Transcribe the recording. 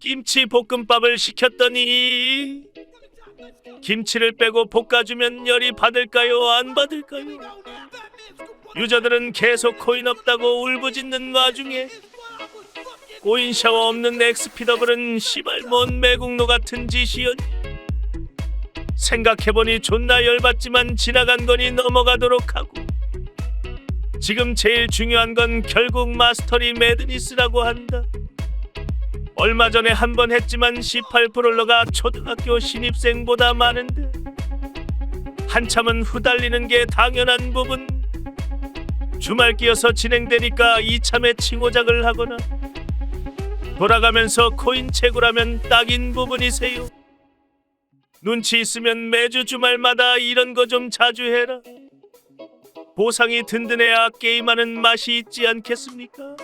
김치 볶음밥을 시켰더니 김치를 빼고 볶아주면 열이 받을까요? 안 받을까요? 유저들은 계속 코인 없다고 울부짖는 와중에 코인 샤워 없는 엑스피더블은 시발 뭔 매국노 같은 짓이었니? 생각해보니 존나 열받지만 지나간 거니 넘어가도록 하고 지금 제일 중요한 건 결국 마스터리 매드니스라고 한다. 얼마 전에 한 번 했지만 18 프롤러가 초등학교 신입생보다 많은데 한참은 후달리는 게 당연한 부분. 주말 끼어서 진행되니까 이참에 칭호작을 하거나 돌아가면서 코인 채굴하면 딱인 부분이세요. 눈치 있으면 매주 주말마다 이런 거 좀 자주 해라. 보상이 든든해야 게임하는 맛이 있지 않겠습니까?